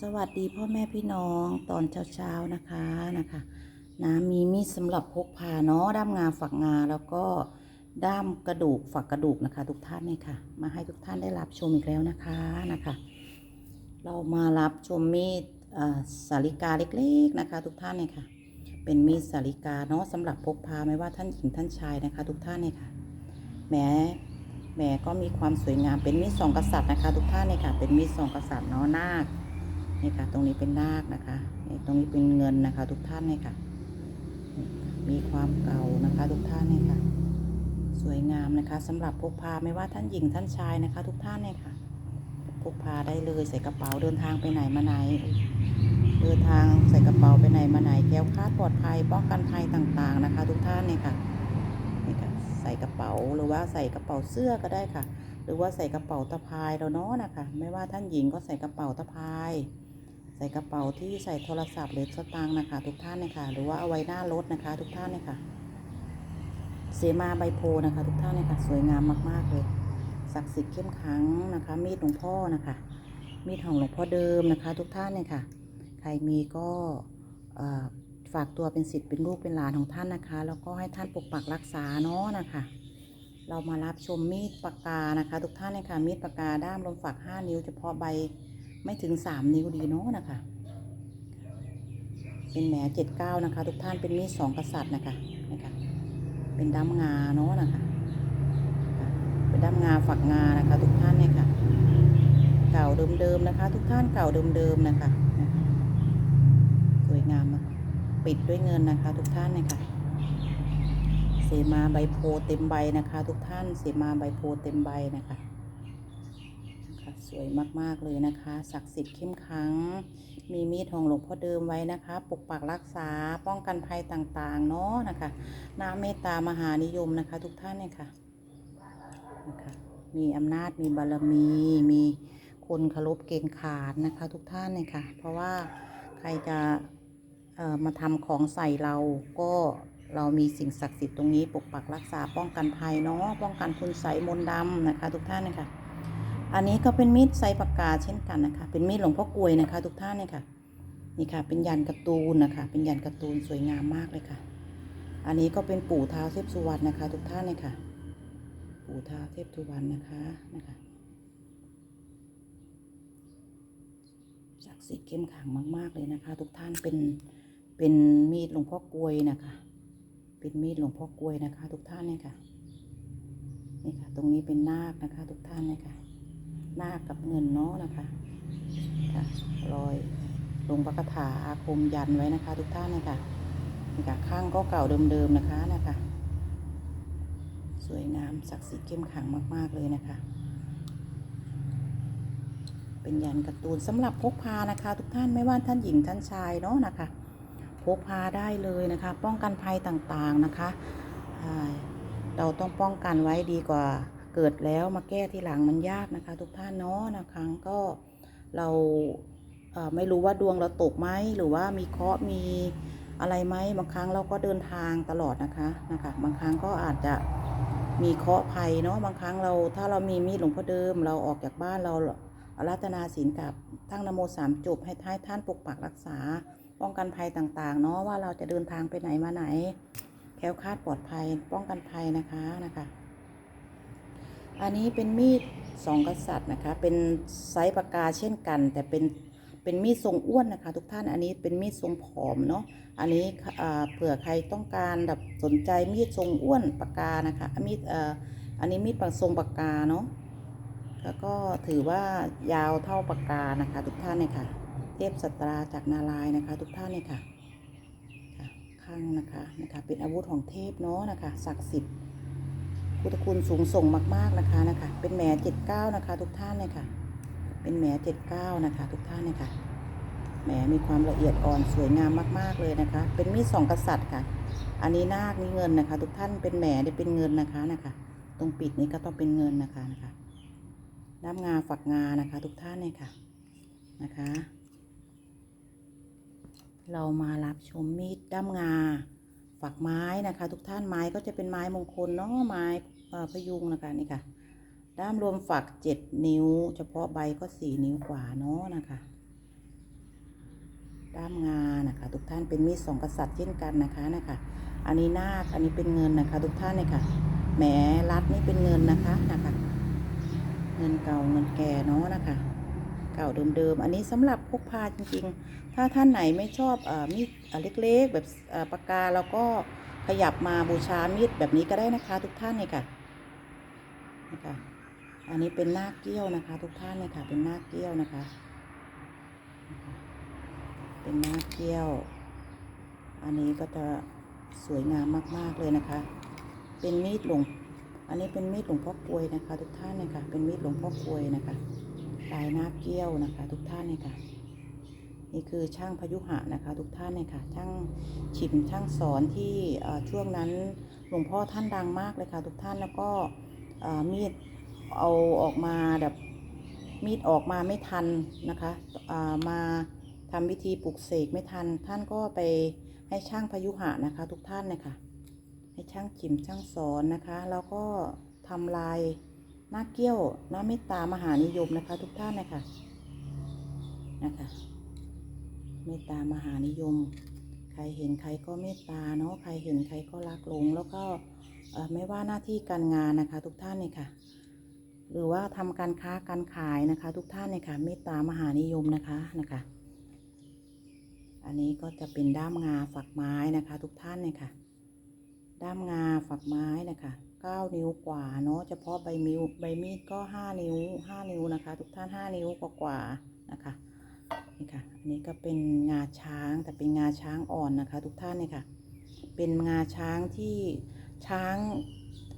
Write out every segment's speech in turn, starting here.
สวัสดีพ่อแม่พี่น้องตอนเช้าๆนะคะนะคะนะมีมีดสำหรับพกพาเนาะด้ามงาฝักงาแล้วก็ด้ามกระดูกฝักกระดูกนะคะ ทุกท่านเนี่ยค่ะ มาให้ทุกท่านได้รับชมอีกแล้วนะคะนะคะ เรามารับชมมีดอ่อสาลิกาเล็กๆนะคะ ทุกท่านเนี่ยค่ะ เป็นมีดสาลิกาเนาะสำหรับพกพาไม่ว่าท่านหญิงท่านชายนะคะ ทุกท่านเนี่ยค่ะแหมแหมก็มีความสวยงามเป็นมีดสองกษัตริย์นะคะ ทุกท่านเนี่ยค่ะ เป็นมีดสองกษัตริย์เนาะนาค นี่ค่ะ ตรงนี้เป็นนาคนะคะนี่ตรงนี้เป็นเงินนะคะ ทุกท่านเนี่ยค่ะ มีความเก่านะคะ ทุกท่านเนี่ยค่ะ สวยงามนะคะสำหรับพกพาไม่ว่าท่านหญิงท่านชายนะคะ ทุกท่านเนี่ยค่ะพกพาได้เลยใส่กระเป๋าเดินทางไปไหนมาไหน เดินทางใส่กระเป๋าไปไหนมาไหนแคล้วคลาดปลอดภัยป้องกันภัยต่างๆนะคะ ทุกท่านเนี่ยค่ะนี่ค่ะ ใส่กระเป๋าหรือว่าใส่กระเป๋าเสื้อก็ได้ค่ะ หรือว่าใส่กระเป๋าตะพายเราเนาะนะคะ ไม่ว่าท่านหญิงก็ใส่กระเป๋าตะพาย ใส่กระเป๋าที่ใส่โทรศัพท์หรือสตางค์นะคะ ทุกท่านนะคะหรือว่าเอาไว้หน้ารถนะคะ ทุกท่านนะคะเสมาใบโพนะคะ ทุกท่านนะคะสวยงามมาก ๆ เลยศักดิ์สิทธิ์เข้มขังนะคะ มีดหลวงพ่อนะคะ มีดของหลวงพ่อเดิมนะคะ ทุกท่านเนี่ยค่ะ ใครมีก็ฝากตัวเป็นสิทธิ์เป็นลูกเป็นหลานของท่านนะคะ แล้วก็ให้ท่านปกปักรักษาเนาะนะคะ เรามารับชมมีดปากกานะคะ ทุกท่านเนี่ยค่ะมีดปากกาด้ามลมฝัก 5 นิ้วเฉพาะใบ ไม่ถึง3นิ้วดีเนาะนะคะ เป็นแหมเจ็ดเก้านะคะ ทุกท่านเป็นมีดสองกษัตริย์นะคะนะคะ เป็นด้ามงาเนาะนะคะ เป็นด้ามงาฝักงานะคะ ทุกท่านเนี่ยค่ะ เก่าเดิมๆนะคะ ทุกท่านเก่าเดิมๆนะคะสวยงามมากปิดด้วยเงินนะคะ ทุกท่านเนี่ยค่ะเสมาใบโพเต็มใบนะคะ ทุกท่านเสมาใบโพเต็มใบนะคะ สวยมากๆเลยนะคะศักดิ์สิทธิ์เข้มขัง มีมีดของหลวงพ่อเดิมไว้นะคะ ปกปักรักษาป้องกันภัยต่างๆเนาะนะคะน้าเมตตามหานิยมนะคะ ทุกท่านเนี่ยค่ะนะคะมีอำนาจมีบารมี มีคนเคารพเกณฑ์ขาดนะคะ ทุกท่านเนี่ยค่ะ เพราะว่าใครจะมาทำของใส่เราก็เรามีสิ่งศักดิ์สิทธิ์ตรงนี้ปกปักรักษาป้องกันภัยเนาะป้องกันคุณใสมนต์ดำนะคะ ทุกท่านเนี่ยค่ะ อันนี้ก็เป็นมีดไซปากกาเช่นกันนะคะ เป็นมีดหลวงพ่อกลวยนะคะ ทุกท่านเนี่ยค่ะ นี่ค่ะ เป็นยันการ์ตูนนะคะ เป็นยันการ์ตูนสวยงามมากเลยค่ะ อันนี้ก็เป็นปู่ท้าเทพสุวรรณนะคะ ทุกท่านเนี่ยค่ะ ปู่ท้าเทพสุวรรณนะคะนะคะศักดิ์สิทธิ์เข้มขังมาก ๆเลยนะคะ ทุกท่านเป็นเป็นมีดหลวงพ่อกลวยนะคะ เป็นมีดหลวงพ่อกลวยนะคะ ทุกท่านเนี่ยค่ะ นี่ค่ะ ตรงนี้เป็นนาคนะคะ ทุกท่านเนี่ยค่ะ หน้ากับเงินเนาะนะคะค่ะรอยลงพระคาถาอาคมยันไว้นะคะ ทุกท่านเลยค่ะนี่ค่ะข้างก็เก่าเดิมๆนะคะนะคะ สวยงามศักดิ์สิทธิ์เข้มขังมาก ๆ เลยนะคะ เป็นยันการ์ตูนสำหรับพกพานะคะ ทุกท่านไม่ว่าท่านหญิงท่านชายเนาะนะคะ พกพาได้เลยนะคะ ป้องกันภัยต่างๆนะคะเราต้องป้องกันไว้ดีกว่า เกิดแล้วมาแก้ทีหลังมันยากนะคะ ทุกท่านเนาะนะคะก็เราเอ่อไม่รู้ว่าดวงเราตกไหมหรือว่ามีเคราะห์มีอะไรไหมบางครั้งเราก็เดินทางตลอดนะคะนะคะ บางครั้งก็อาจจะมีเคราะห์ภัยเนาะบางครั้งเราถ้าเรามีมีดหลวงพ่อเดิม เราออกจากบ้านเราอารัตนาศีลกับทั้งนโมสามจบให้ท้ายท่านปกปักรักษา ป้องกันภัยต่างๆ เนาะว่าเราจะเดินทางไปไหนมาไหนแคล้วคลาดปลอดภัยป้องกันภัยนะคะนะคะ อันนี้เป็นมีดสองกษัตริย์นะคะ เป็นไซส์ปากกาเช่นกัน แต่เป็นเป็นมีดทรงอ้วนนะคะ ทุกท่านอันนี้เป็นมีดทรงผอมเนาะอันนี้เผื่อใครต้องการแบบสนใจมีดทรงอ้วนปากกานะคะมีดอันนี้มีดปากทรงปากกาเนาะแล้วก็ถือว่ายาวเท่าปากกานะคะ ทุกท่านเนี่ยค่ะ เทพสตราจากนารายนะคะ ทุกท่านเนี่ยค่ะข้างนะคะนะคะ เป็นอาวุธของเทพเนาะนะคะศักดิ์สิทธิ์ พุทธคุณสูงส่งมาก ๆนะคะนะคะ เป็นแหมเจ็ดเก้านะคะ ทุกท่านเลยค่ะ เป็นแหมเจ็ดเก้านะคะ ทุกท่านเลยค่ะแหมมีความละเอียดอ่อนสวยงามมาก ๆเลยนะคะ เป็นมีดสองกษัตริย์ค่ะ อันนี้นาคนี่เงินนะคะ ทุกท่านเป็นแหมได้เป็นเงินนะคะนะคะ ตรงปิดนี้ก็ต้องเป็นเงินนะคะนะคะด้ามงาฝักงานะคะ ทุกท่านเลยค่ะนะคะ เรามารับชมมีดด้ามงาฝักไม้นะคะ ทุกท่านไม้ก็จะเป็นไม้มงคลเนาะไม้ พยุงนะคะนี่ค่ะ ด้ามรวมฝักเจ็ดนิ้ว เฉพาะใบก็สี่นิ้วกว่าเนาะนะคะ ด้ามงานนะคะ ทุกท่านเป็นมีดสองกษัตริย์เช่นกันนะคะนะคะ อันนี้นาคอันนี้เป็นเงินนะคะ ทุกท่านเนี่ยค่ะแหมรัดนี่เป็นเงินนะคะนะคะ เงินเก่าเงินแก่เนาะนะคะเก่าเดิมๆ อันนี้สำหรับพกพาจริงๆ ถ้าท่านไหนไม่ชอบอมีดเล็กๆ แบบปากกาแล้วก็ขยับมาบูชามีดแบบนี้ก็ได้นะคะ ทุกท่านเนี่ยค่ะ นะคะ อันนี้เป็นหน้าเกี้ยวนะคะ ทุกท่านเนี่ยค่ะ เป็นหน้าเกี้ยวนะคะ เป็นหน้าเกี้ยว อันนี้ก็จะสวยงามมากๆเลยนะคะ เป็นมีดหลวง อันนี้เป็นมีดหลวงพ่อกวยนะคะ ทุกท่านเนี่ยค่ะ เป็นมีดหลวงพ่อกวยนะคะลายหน้าเกี้ยวนะคะ ทุกท่านเนี่ยค่ะนี่คือช่างพยุหะนะคะ ทุกท่านเนี่ยค่ะช่างฉิมช่างสอนที่ช่วงนั้นหลวงพ่อท่านดังมากเลยค่ะ ทุกท่านแล้วก็ มีดเอาออกมาแบบมีดออกมาไม่ทันนะคะามาทำวิธีปลุกเสกไม่ทัน ท่านก็ไปให้ช่างพยุหะนะคะ ทุกท่านเนี่ยค่ะให้ช่างจิมช่างสอนนะคะ แล้วก็ทำลายหน้าเกี้ยวหน้าเมตตามหานิยมนะคะ ทุกท่านนะคะนะคะเมตตามหานิยม ใครเห็นใครก็เมตตาเนาะใครเห็นใครก็รักหลงแล้วก็ ไม่ว่าหน้าที่การงานนะคะทุกท่านเนี่ยค่ะ หรือว่าทำการค้าการขายนะคะ ทุกท่านเนี่ยค่ะเมตตามหานิยมนะคะนะคะ อันนี้ก็จะเป็นด้ามงาฝักไม้นะคะ ทุกท่านเนี่ยค่ะ ด้ามงาฝักไม้นะคะ9นิ้วกว่าเนาะเฉพาะใบมิวใบมีดก็5นิ้ว5นิ้วนะคะ ทุกท่าน5นิ้วกว่าๆนะคะนี่ค่ะอันนี้ก็เป็นงาช้างแต่เป็นงาช้างอ่อนนะคะ ทุกท่านเนี่ยค่ะ เป็นงาช้างที่ ช้าง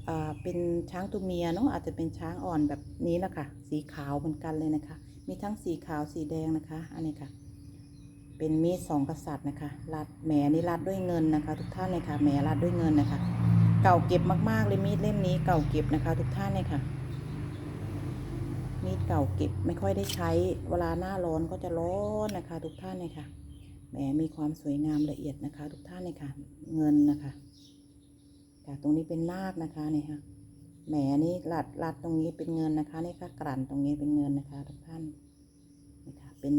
อ่าเป็นช้างตัวเมียเนาะอาจจะเป็นช้างอ่อนแบบนี้นะคะสีขาวเหมือนกันเลยนะคะ มีทั้งสีขาวสีแดงนะคะ อันนี้ค่ะ เป็นมีดสองกษัตริย์นะคะรัดแหมนี่รัดด้วยเงินนะคะ ทุกท่านเลยค่ะแหมรัดด้วยเงินนะคะ เก่าเก็บมากๆเลยมีดเล่มนี้เก่าเก็บนะคะ ทุกท่านเลยค่ะ มีดเก่าเก็บไม่ค่อยได้ใช้เวลาหน้าร้อนก็จะร้อนนะคะ ทุกท่านเลยค่ะแหมมีความสวยงามละเอียดนะคะ ทุกท่านเลยค่ะ เงินนะคะ ค่ะตรงนี้เป็นนาคนะคะนี่ค่ะแหมนี่รัดรัดตรงนี้เป็นเงินนะคะนี่ค่ะกลั่นตรงนี้เป็นเงินนะคะ ทุกท่านนี่ค่ะเป็น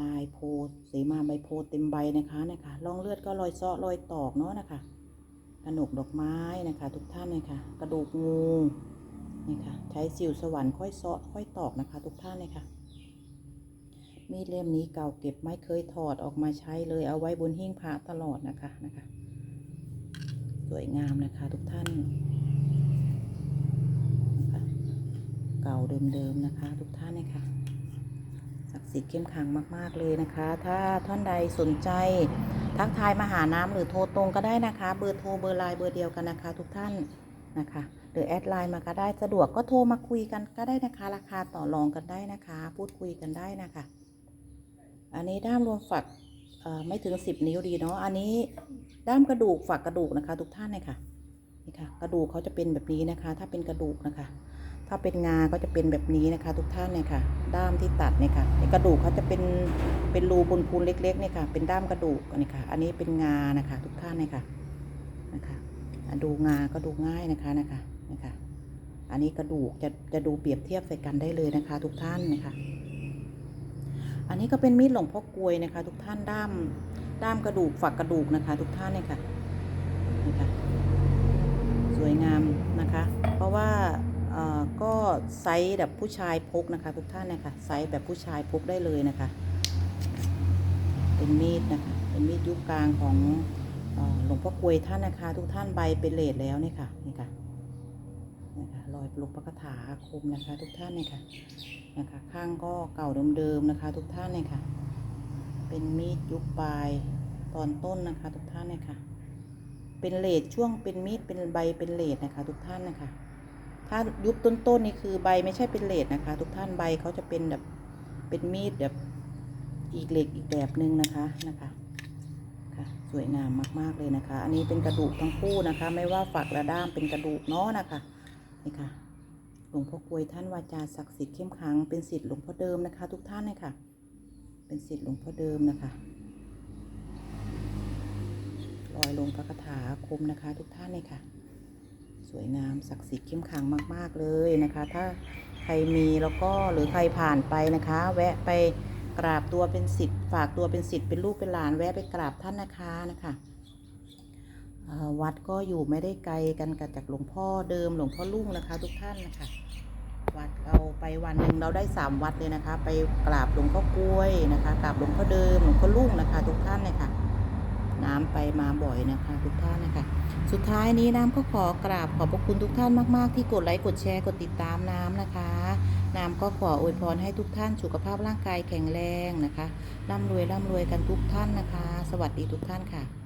ลายโพธิ์สีมาใบโพธิ์เต็มใบนะคะนะคะร่องเลือดก็รอยซาะรอยตอกเนาะนะคะกระหนกดอกไม้นะคะ ทุกท่านเลยค่ะ กระดูกงูนี่ค่ะ ใช้สิวสวรรค์ค่อยซาะค่อยตอกนะคะ ทุกท่านเลยค่ะมีดเล่มนี้เก่าเก็บไม่เคยถอดออกมาใช้เลยเอาไว้บนหิ้งพระตลอดนะคะนะคะ สวยงามนะคะทุกท่านนะคะเก่าเดิมๆนะคะทุกท่านเลยค่ะศักดิ์สิทธิ์เข้มขังมาก ๆ เลยนะคะ ถ้าท่านใดสนใจทักทายมาหาน้ำหรือโทรตรงก็ได้นะคะ เบอร์โทรเบอร์ไลน์เบอร์เดียวกันนะคะ ทุกท่านนะคะหรือแอดไลน์มาก็ได้สะดวกก็โทรมาคุยกันก็ได้นะคะ ราคาต่อรองกันได้นะคะ พูดคุยกันได้นะคะ อันนี้ด้ามรวมฝัก ไม่ถึง10นิ้วดีเนาะอันนี้ด้ามกระดูกฝักกระดูกนะคะ ทุกท่านเลยค่ะนี่ค่ะ กระดูกเขาจะเป็นแบบนี้นะคะ ถ้าเป็นกระดูกนะคะ ถ้าเป็นงาก็จะเป็นแบบนี้นะคะ ทุกท่านเนี่ยค่ะ ด้ามที่ตัดเนี่ยค่ะกระดูกเขาจะเป็นเป็นรูปูนพูนๆเล็กๆเนี่ยค่ะ เป็นด้ามกระดูกนี่ค่ะ อันนี้เป็นงานะคะ ทุกท่านเนี่ยค่ะนะคะอะดูงาก็ดูง่ายนะคะนะคะนะคะ อันนี้กระดูกจะจะดูเปรียบเทียบใส่กันได้เลยนะคะ ทุกท่านนะคะ อันนี้ก็เป็นมีดหลวงพ่อกลวยนะคะ ทุกท่านด้ามด้ามกระดูกฝักกระดูกนะคะ ทุกท่านเนี่ยค่ะนี่ค่ะสวยงามนะคะ เพราะว่าอ่อก็ไซส์แบบผู้ชายพกนะคะ ทุกท่านเนะคะไซส์แบบผู้ชายพกได้เลยนะคะ เป็นมีดนะคะเป็นมีดยุคกลางของหลวงพ่อกลวยท่านนะคะ ทุกท่านใบเป็นเลดแล้วนี่ค่ะนี่ค่ะ นะคะรอยปลุกพระคาถาอาคมนะคะ ทุกท่านเนี่ยค่ะนะคะ ข้างก็เก่าเดิมๆนะคะ ทุกท่านเนี่ยค่ะ เป็นมีดยุคปลายตอนต้นนะคะ ทุกท่านเนี่ยค่ะ เป็นเลดช่วงเป็นมีดเป็นใบเป็นเลดนะคะ ทุกท่านนะคะ ถ้ายุบต้นๆนี่คือใบไม่ใช่เป็นเลดนะคะ ทุกท่านใบเขาจะเป็นแบบเป็นมีดแบบอีกเหล็กอีกแบบหนึ่งนะคะนะคะค่ะสวยงามมาก ๆ เลยนะคะ อันนี้เป็นกระดูกทั้งคู่นะคะ ไม่ว่าฝักและด้ามเป็นกระดูกเนาะนะคะ นี่ค่ะหลวงพ่อกวยท่านวาจาศักดิ์สิทธิ์เข้มขังเป็นศิษย์หลวงพ่อเดิมนะคะ ทุกท่านเลยค่ะ เป็นศิษย์หลวงพ่อเดิมนะคะรอยลงพระคาถาคมนะคะ ทุกท่านเลยค่ะ สวยงามศักดิ์สิทธิ์เข้มขังมาก ๆเลยนะคะ ถ้าใครมีแล้วก็หรือใครผ่านไปนะคะ แวะไปกราบตัวเป็นสิทธิ์ฝากตัวเป็นสิทธิ์เป็นลูกเป็นหลานแวะไปกราบท่านนะคะนะคะ วัดก็อยู่ไม่ได้ไกลกันกับจากหลวงพ่อเดิมหลวงพ่อลุ่งนะคะ ทุกท่านนะคะวัดเราไปวันหนึ่งเราได้สามวัดเลยนะคะ ไปกราบหลวงพ่อกล้วยนะคะกราบหลวงพ่อเดิมหลวงพ่อลุ่งนะคะ ทุกท่านเลยค่ะ น้ำไปมาบ่อยนะคะ ทุกท่านนะคะ สุดท้ายนี้น้ำก็ขอกราบขอบพระคุณทุกท่านมาก ๆ ที่กดไลค์กดแชร์กดติดตามน้ำนะคะน้ำก็ขออวยพรให้ทุกท่านสุขภาพร่างกายแข็งแรงนะคะร่ำรวยร่ำรวยกันทุกท่านนะคะ สวัสดีทุกท่านค่ะ